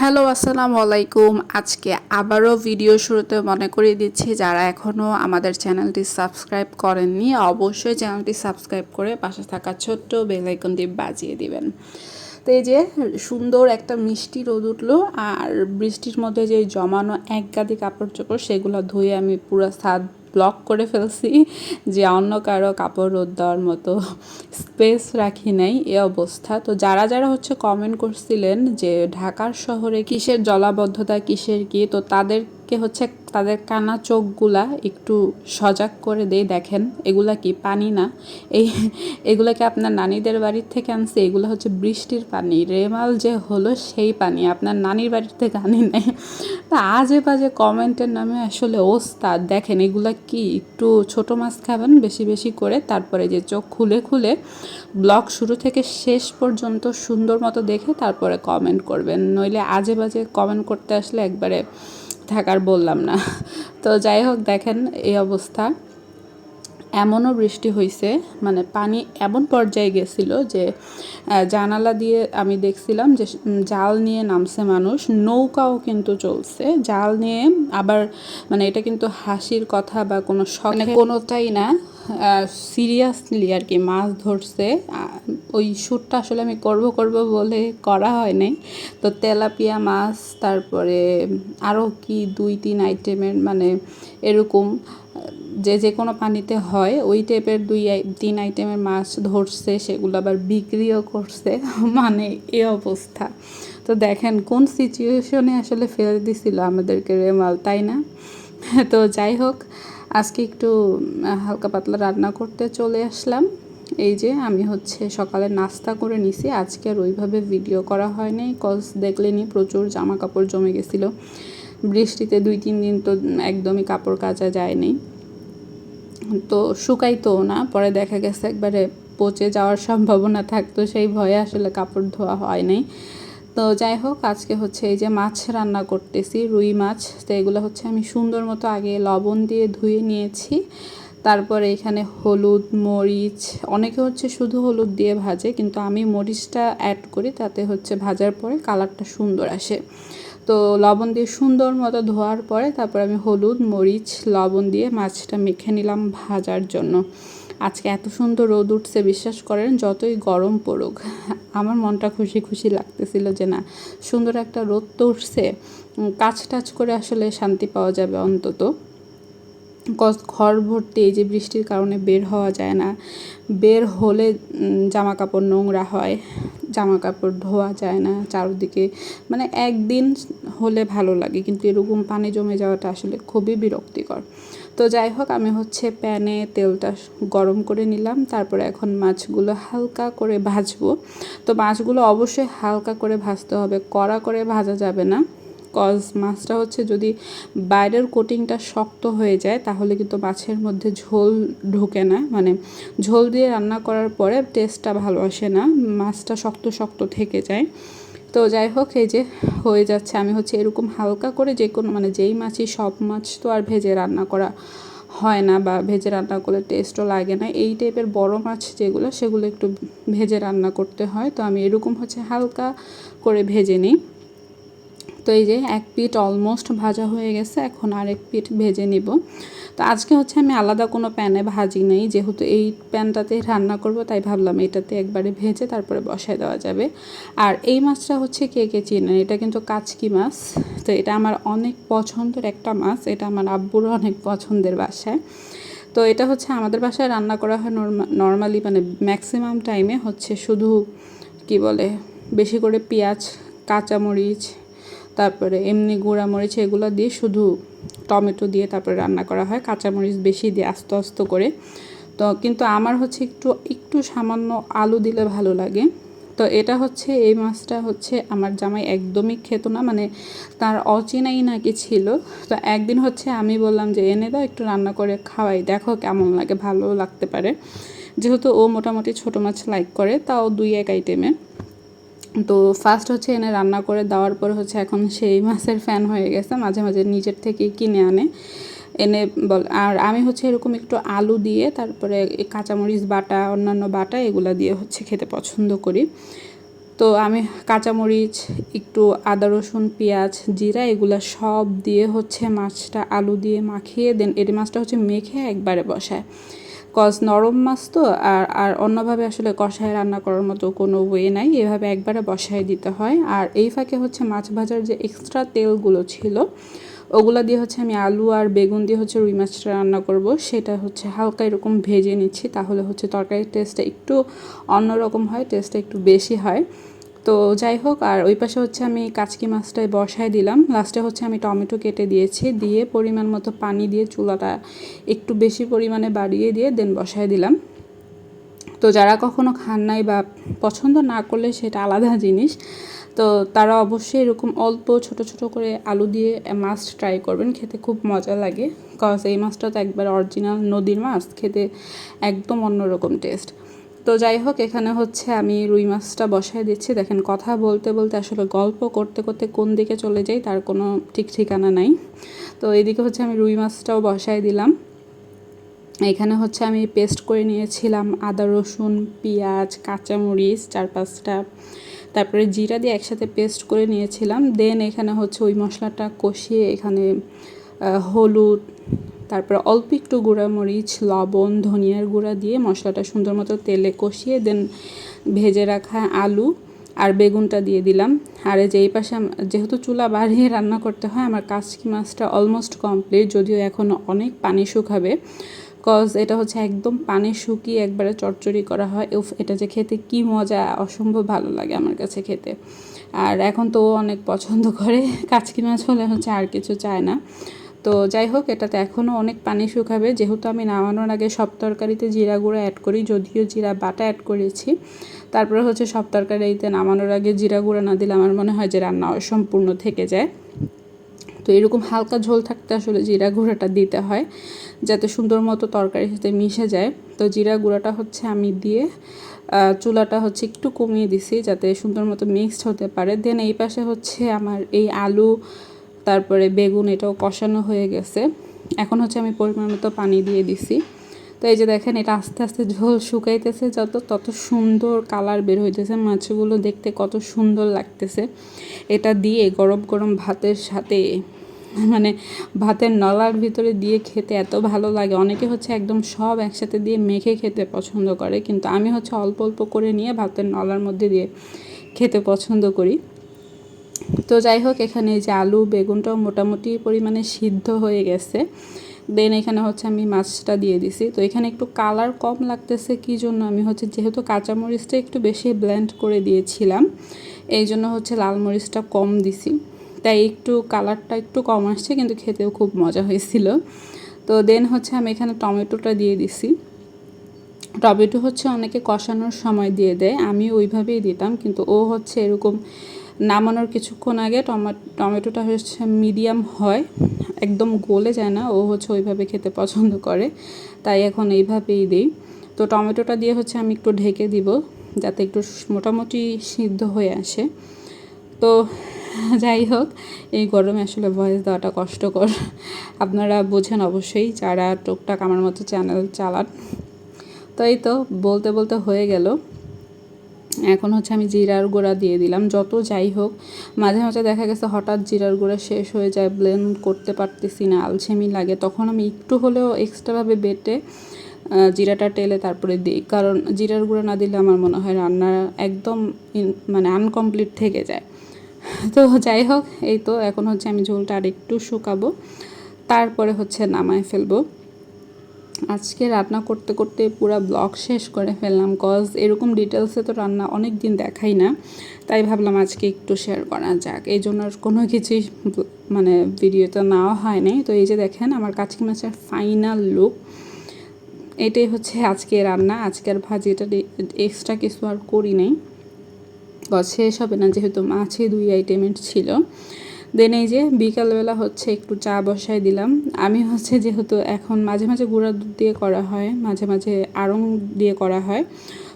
Hello, আসসালামু আলাইকুম। আজকে আবারও ভিডিও শুরুতে মনে করিয়ে দিচ্ছি, যারা এখনও আমাদের চ্যানেলটি সাবস্ক্রাইব করেননি, অবশ্যই চ্যানেলটি সাবস্ক্রাইব করে পাশে থাকা ছোট্ট বেল আইকনটি বাজিয়ে দিবেন। তো এই যে সুন্দর একটা মিষ্টি রোদ উঠল, আর বৃষ্টির মধ্যে যে জমানো এক গাদি কাপড় চোপড়, সেগুলো ধুয়ে আমি পুরো ছাদ ব্লক করে ফেলছি যে অন্য কারও কাপড় রোদ দেওয়ার মতো স্পেস রাখি নাই, এ অবস্থা। তো যারা যারা হচ্ছে কমেন্ট করছিলেন যে ঢাকার শহরে কিসের জলাবদ্ধতা, কিসের কি, তো তাদেরকে হচ্ছে তাদের কানা চোখগুলা একটু সজাগ করে দেই, দেখেন এগুলা কি পানি না? এই এগুলাকে আপনার নানিদের বাড়ির থেকে আনছে, এগুলো হচ্ছে বৃষ্টির পানি। রেমাল যে হলো সেই পানি, আপনার নানির বাড়ির থেকে আনি নেই। তা আজে বাজে কমেন্টের নামে আসলে ওস্তাদ, দেখেন এগুলা কি একটু ছোট মাছ খাবেন বেশি বেশি করে, তারপরে যে চোখ খুলে খুলে ব্লগ শুরু থেকে শেষ পর্যন্ত সুন্দর মতো দেখে তারপরে কমেন্ট করবেন। নইলে আজে বাজে কমেন্ট করতে আসলে একবারে থাকার বললাম না। তো যাই হোক দেখেন এই অবস্থা। এমনও বৃষ্টি হয়েছে মানে পানি এমন পর্যায়ে গেছিল যে জানালা দিয়ে আমি দেখছিলাম যে জাল নিয়ে নামছে মানুষ নৌকাও কিন্তু চলছে জাল নিয়ে আবার মানে এটা কিন্তু হাসির কথা বা কোনো শখ মানে কোনোটাই না সিরিয়াসলি আর কি মাছ ধরছে ওই শ্যুটটা আসলে আমি করব করব বলে করা হয় নাই। তো তেলাপিয়া মাছ তারপরে আরও কি দুই তিন আইটেমের মানে এরকম যে যে কোনো পানিতে হয়, ওই টাইপের দুই তিন আইটেমের মাছ ধরছে, সেগুলো আবার বিক্রিও করছে। মানে এ অবস্থা। তো দেখেন, কোন সিচুয়েশনে আসলে ফেলে দিছিল আমাদেরকে রেমাল, তাই না? তো যাই হোক, আজকে একটু হালকা পাতলা রান্না করতে চলে আসলাম। এই যে, আমি হচ্ছে সকালে নাস্তা করে নিছি। আজকে আর ওইভাবে ভিডিও করা হয়নি কজ দেখলেনি প্রচুর জামা কাপড় জমে গেছিল। বৃষ্টিতে দুই, তিন দিন তো একদমই কাপড় কাচা যায়নি। তো শুকাইতো না, পরে দেখা গেছে একবারে পচে যাওয়ার সম্ভাবনা থাকতো, সেই ভয়ে আসলে কাপড় ধোয়া হয় নাই। তো যাই হোক, আজকে হচ্ছে এই যে মাছ রান্না করতেছি, রুই মাছ, তো এগুলো হচ্ছে আমি সুন্দর মতো আগে লবণ দিয়ে ধুয়ে নিয়েছি। তারপরে এখানে হলুদ, মরিচ, অনেকে হচ্ছে শুধু হলুদ দিয়ে ভাজে, কিন্তু আমি মরিচটা অ্যাড করি, তাতে হচ্ছে ভাজার পরে কালারটা সুন্দর আসে। তো লবণ দিয়ে সুন্দর মতো ধোয়ার পরে তারপর আমি হলুদ, মরিচ, লবণ দিয়ে মাছটা মেখে নিলাম ভাজার জন্য। আজকে এত সুন্দর রোদ উঠছে, বিশ্বাস করেন, যতই গরম পড়ুক। আমার মনটা খুশি খুশি লাগতেছিল যে না, সুন্দর একটা রোদ তো উঠছে। কাজ টাচ করে আসলে শান্তি পাওয়া যাবে অন্তত। ঘর ভর্তি এই যে বৃষ্টির কারণে বের হওয়া যায় না। বের হলে জামা কাপড় নোংরা হয় জামা কাপড় ধোয়া যায় না চারদিকে। মানে একদিন হলে ভালো লাগে, কিন্তু এরকম পানি জমে যাওয়াটা আসলে খুবই বিরক্তিকর। তো যাই হোক, আমি হচ্ছে প্যানে তেলটা গরম করে নিলাম, তারপরে এখন মাছগুলো হালকা করে ভাজবো। তো মাছগুলো অবশ্যই হালকা করে ভাজতে হবে, কড়া করে ভাজা যাবে না। কজ মাছটা হচ্ছে যদি বাইরের কোটিংটা শক্ত হয়ে যায়, তাহলে কিন্তু মাছের মধ্যে ঝোল ঢোকে না। মানে ঝোল দিয়ে রান্না করার পরে টেস্টটা ভালো আসে না, মাছটা শক্ত শক্ত থেকে যায়। তো যাই হোক, এই যে হয়ে যাচ্ছে। আমি হচ্ছে এরকম হালকা করে যে কোনো মানে যেই মাছই সব মাছ তো আর ভেজে রান্না করা হয় না বা ভেজে রান্না করলে টেস্টও লাগে না। এই টাইপের বড় মাছ যেগুলো, সেগুলো একটু ভেজে রান্না করতে হয়। তো আমি এরকম হচ্ছে হালকা করে ভেজে নিই। তো এই যে এক পিঠ অলমোস্ট ভাজা হয়ে গেছে, এখন আরেক পিঠ ভেজে নিব। তো আজকে হচ্ছে আমি আলাদা কোনো প্যানে ভাজি নেই, যেহেতু এই প্যানটাতে রান্না করব, তাই ভাবলাম এটাতে একবারে ভেজে তারপরে বসায় দেওয়া যাবে। আর এই মাছটা হচ্ছে কে কে চিনেন? এটা কিন্তু কাচকি মাছ, তো এটা আমার অনেক পছন্দের একটা মাছ, এটা আমার আব্বুরও অনেক পছন্দের বাসায়। তো এটা হচ্ছে আমাদের বাসায় রান্না করা হয় নর্মালি মানে ম্যাক্সিমাম টাইমে হচ্ছে শুধু কি বলে, বেশি করে পেঁয়াজ, কাঁচামরিচ তারপরে এমনি গুঁড়া মরিচ এগুলো দিয়ে শুধু টমেটো দিয়ে তারপরে রান্না করা হয়, কাঁচামরিচ বেশি দিয়ে আস্তে আস্তে করে। তো কিন্তু আমার হচ্ছে একটু একটু সামান্য আলু দিলে ভালো লাগে। তো এটা হচ্ছে, এই মাছটা হচ্ছে আমার জামাই একদমই খেত না মানে তার অচেনাই নাকি ছিল। তো একদিন হচ্ছে আমি বললাম যে, এনে দাও, একটু রান্না করে খাওয়াই, দেখো কেমন লাগে, ভালো লাগতে পারে। যেহেতু ও মোটামুটি ছোটো মাছ লাইক করে, তাও দুই এক আইটেমে তো ফার্স্ট হচ্ছে এনে রান্না করে দেওয়ার পর হচ্ছে এখন সেই মাছের ফ্যান হয়ে গেছে, মাঝে মাঝে নিজের থেকে কিনে আনে। এনে বল, আর আমি হচ্ছে এরকম একটু আলু দিয়ে, তারপরে কাঁচামরিচ বাটা, অন্যান্য বাটা, এগুলো দিয়ে হচ্ছে খেতে পছন্দ করি। তো আমি কাঁচামরিচ, একটু আদা, রসুন, পেঁয়াজ, জিরা, এগুলো সব দিয়ে হচ্ছে মাছটা আলু দিয়ে মাখিয়ে দেন। এর মাছটা হচ্ছে মেখে একবারে বসায়। কজ নরম মাছ তো, আর আর অন্যভাবে আসলে কষায় রান্না করার মতো কোনো ওয়ে নাই। এভাবে একবারে বসায় দিতে হয়। আর এই ফাঁকে হচ্ছে মাছ ভাজার যে এক্সট্রা তেলগুলো ছিল, ওগুলো দিয়ে হচ্ছে আমি আলু আর বেগুন দিয়ে হচ্ছে রুই মাছটা রান্না করব। সেটা হচ্ছে হালকা এরকম ভেজে নিচ্ছি, তাহলে হচ্ছে তরকারির টেস্টটা একটু অন্যরকম হয় টেস্টটা একটু বেশি হয়। তো যাই হোক, আর ওই পাশে হচ্ছে আমি কাচকি মাছটায় বসায় দিলাম। লাস্টে হচ্ছে আমি টমেটো কেটে দিয়েছি, দিয়ে পরিমাণ মতো পানি দিয়ে চুলাটা একটু বেশি পরিমাণে বাড়িয়ে দিয়ে দেন বসায় দিলাম। তো যারা কখনো খান নাই বা পছন্দ না করলে সেটা আলাদা জিনিস। তো তারা অবশ্যই এরকম অল্প ছোট ছোট করে আলু দিয়ে মাছ ট্রাই করবেন, খেতে খুব মজা লাগে। কজ এই মাছটা তো একবার অরিজিনাল নদীর মাছ, খেতে একদম অন্যরকম টেস্ট তো যাই হোক, এখানে হচ্ছে আমি রুই মাছটা বসায় দিচ্ছি। দেখেন, কথা বলতে বলতে আসলে গল্প করতে করতে কোন দিকে চলে যাই তার কোনো ঠিক ঠিকানা নাই। তো এদিকে হচ্ছে আমি রুই মাছটাও বসায় দিলাম। এখানে হচ্ছে আমি পেস্ট করে নিয়েছিলাম আদা, রসুন, পেঁয়াজ, কাঁচামরিচ চার পাঁচটা। তারপরে জিরা দিয়ে একসাথে পেস্ট করে নিয়েছিলাম। দেন এখানে হচ্ছে ওই মশলাটা কষিয়ে এখানে হলুদ তারপরে অল্প একটু গুঁড়ামরিচ লবণ, ধনিয়ার গুঁড়া দিয়ে মশলাটা সুন্দর মতো তেলে কষিয়ে দেন ভেজে রাখা আলু আর বেগুনটা দিয়ে দিলাম। আর যে এই পাশে যেহেতু চুলা বাড়িয়ে রান্না করতে হয়, আমার কাচকি মাছটা অলমোস্ট কমপ্লিট যদিও এখনও অনেক পানি শুকাবে। কজ এটা হচ্ছে একদম পানি শুকিয়ে একবারে চটচড়ি করা হয়। উফ, এটা যে খেতে কি মজা, অসম্ভব ভালো লাগে আমার কাছে খেতে। আর এখন তো অনেক পছন্দ করে। কাচকি মাছ হলে হচ্ছে আর কিছু চায় না। তো যাই হোক, এটাতে এখনও অনেক পানি শুকাবে। যেহেতু আমি নামানোর আগে সব তরকারিতে জিরা গুঁড়ো অ্যাড করি, যদিও জিরা বাটা অ্যাড করেছি। তারপরে হচ্ছে সব তরকারিতে নামানোর আগে জিরা গুঁড়ো না দিলে আমার মনে হয় যে রান্না অসম্পূর্ণ থেকে যায়। তো এরকম হালকা ঝোল থাকতে আসলে জিরা গুঁড়োটা দিতে হয়, যাতে সুন্দর মতো তরকারির সাথে মিশে যায়। তো জিরা গুঁড়োটা হচ্ছে আমি দিয়ে চুলাটা হচ্ছে একটু কমিয়ে দিছি যাতে সুন্দর মতো মিক্সড হতে পারে। দেন এই পাশে হচ্ছে আমার এই আলু তারপরে বেগুন এটাও কষানো হয়ে গেছে। এখন হচ্ছে আমি পরিমাণ মতো পানি দিয়ে দিছি। তো এই যে দেখেন, এটা আস্তে আস্তে ঝোল শুকাইতেছে, যত তত সুন্দর কালার বের হইতেছে। মাছগুলো দেখতে কত সুন্দর লাগতেছে। এটা দিয়ে গরম গরম ভাতের সাথে মানে ভাতের নলার ভিতরে দিয়ে খেতে এত ভালো লাগে। অনেকে হচ্ছে একদম সব একসাথে দিয়ে মেখে খেতে পছন্দ করে, কিন্তু আমি হচ্ছে অল্প অল্প করে নিয়ে ভাতের নলার মধ্যে দিয়ে খেতে পছন্দ করি। তো যাই হোক, এখানে যে আলু, বেগুনটাও মোটামুটি পরিমাণে সিদ্ধ হয়ে গেছে। দেন এখানে হচ্ছে আমি মাছটা দিয়ে দিছি। তো এখানে একটু কালার কম লাগতেছে, কি জন্য? আমি হচ্ছে যেহেতু কাঁচামরিচটা একটু বেশি ব্লেন্ড করে দিয়েছিলাম, এই জন্য হচ্ছে লাল মরিচটা কম দিছি। তাই একটু কালারটা একটু কম আসছে, কিন্তু খেতেও খুব মজা হয়েছিল। তো দেন হচ্ছে আমি এখানে টমেটোটা দিয়ে দিছি। টমেটো হচ্ছে অনেকে কষানোর সময় দিয়ে দেয় আমি ওইভাবেই দিতাম, কিন্তু ও হচ্ছে এরকম নামানোর কিছুক্ষণ আগে টমেটোটা হচ্ছে মিডিয়াম হয়, একদম গলে যায় না, ও হচ্ছে ওইভাবে খেতে পছন্দ করে, তাই এখন এইভাবেই দিই। তো টমেটোটা দিয়ে হচ্ছে আমি একটু ঢেকে দিব, যাতে একটু মোটামুটি সিদ্ধ হয়ে আসে। তো যাই হোক, এই গরমে আসলে ভয়েস দেওয়াটা কষ্টকর। আপনারা বোঝেন অবশ্যই, যারা টুকটাক আমার মতো চ্যানেল চালান। তো এই তো, বলতে বলতে হয়ে গেল। এখন হচ্ছে আমি জিরার গুঁড়া দিয়ে দিলাম, যত যাই হোক। মাঝে মাঝে দেখা গেছে হঠাৎ জিরার গুঁড়া শেষ হয়ে যায় ব্লেন্ড করতে পারতেছি না, আলসেমি লাগে। তখন আমি একটু হলেও এক্সট্রাভাবে বেটে জিরাটা টেলে তারপরে দিই। কারণ জিরার গুঁড়া না দিলে আমার মনে হয় রান্না একদম মানে আনকমপ্লিট থেকে যায়। তো যাই হোক, এই তো, এখন হচ্ছে আমি ঝোলটা আর একটু শুকাবো, তারপরে হচ্ছে নামায় ফেলব। আজকে রান্না করতে করতে পুরো ব্লগ শেষ করে ফেললাম কজ এরকম ডিটেলসে তো রান্না অনেক দিন দেখাই না। তাই ভাবলাম আজকে একটু শেয়ার করা যাক। এই জন্য কোনো কিছুই মানে ভিডিওতে নেওয়া হয় নাই। তো এই যে দেখেন, আমার কাচকি মাছের ফাইনাল লুক এটাই হচ্ছে আজকে রান্না। আজকের ভাজিটা এক্সট্রা কিছু আর করি নাই। শেষ হবে না, যেহেতু মাছে দুই আইটেমের ছিল। দেন এই যে বিকালবেলা হচ্ছে একটু চা বসাই দিলাম। আমি হচ্ছে যেহেতু এখন মাঝে মাঝে গুঁড়া দুধ দিয়ে করা হয়, মাঝে মাঝে আড়ং দিয়ে করা হয়।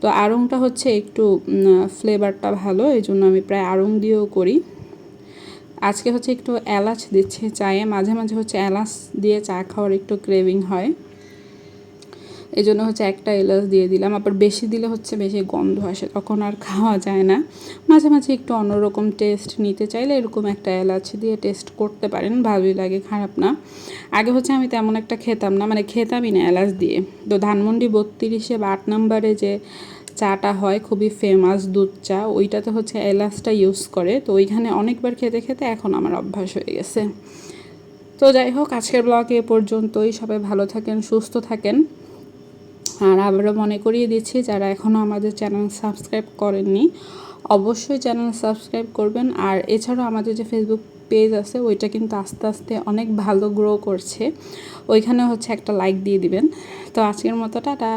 তো আড়ংটা হচ্ছে একটু ফ্লেভারটা ভালো এই জন্য আমি প্রায় আড়ং দিয়েও করি। আজকে হচ্ছে একটু এলাচ দিচ্ছে চায়ে, মাঝে মাঝে হচ্ছে এলাচ দিয়ে চা খাওয়ার একটু ক্রেভিং হয়। এই জন্য হচ্ছে একটা এলাচ দিয়ে দিলাম। আবার বেশি দিলে হচ্ছে বেশি গন্ধ আসে, তখন আর খাওয়া যায় না। মাঝে মাঝে একটু অন্যরকম টেস্ট নিতে চাইলে এরকম একটা এলাচ দিয়ে টেস্ট করতে পারেন, ভালোই লাগে, খারাপ না। আগে হচ্ছে আমি তেমন একটা খেতাম না মানে খেতামই না এলাচ দিয়ে। তো ধানমন্ডি বত্রিশে বা আট নম্বরে যে চাটা হয়, খুবই ফেমাস দুধ চা, ওইটাতে হচ্ছে এলাচটা ইউজ করে। তো ওইখানে অনেকবার খেতে খেতে এখন আমার অভ্যাস হয়ে গেছে। তো যাই হোক, আজকের ব্লগ এ পর্যন্তই। সবাই ভালো থাকেন, সুস্থ থাকেন। আর আমরা মনে করিয়ে দিচ্ছি, যারা এখনও আমাদের চ্যানেল সাবস্ক্রাইব করেননি, অবশ্যই চ্যানেল সাবস্ক্রাইব করবেন। আর এছাড়াও আমাদের যে ফেসবুক পেজ আছে, ওইটা কিন্তু আস্তে আস্তে অনেক ভালো গ্রো করছে। ওইখানে হচ্ছে একটা লাইক দিয়ে দিবেন। তো আজকের মতো, টাটা!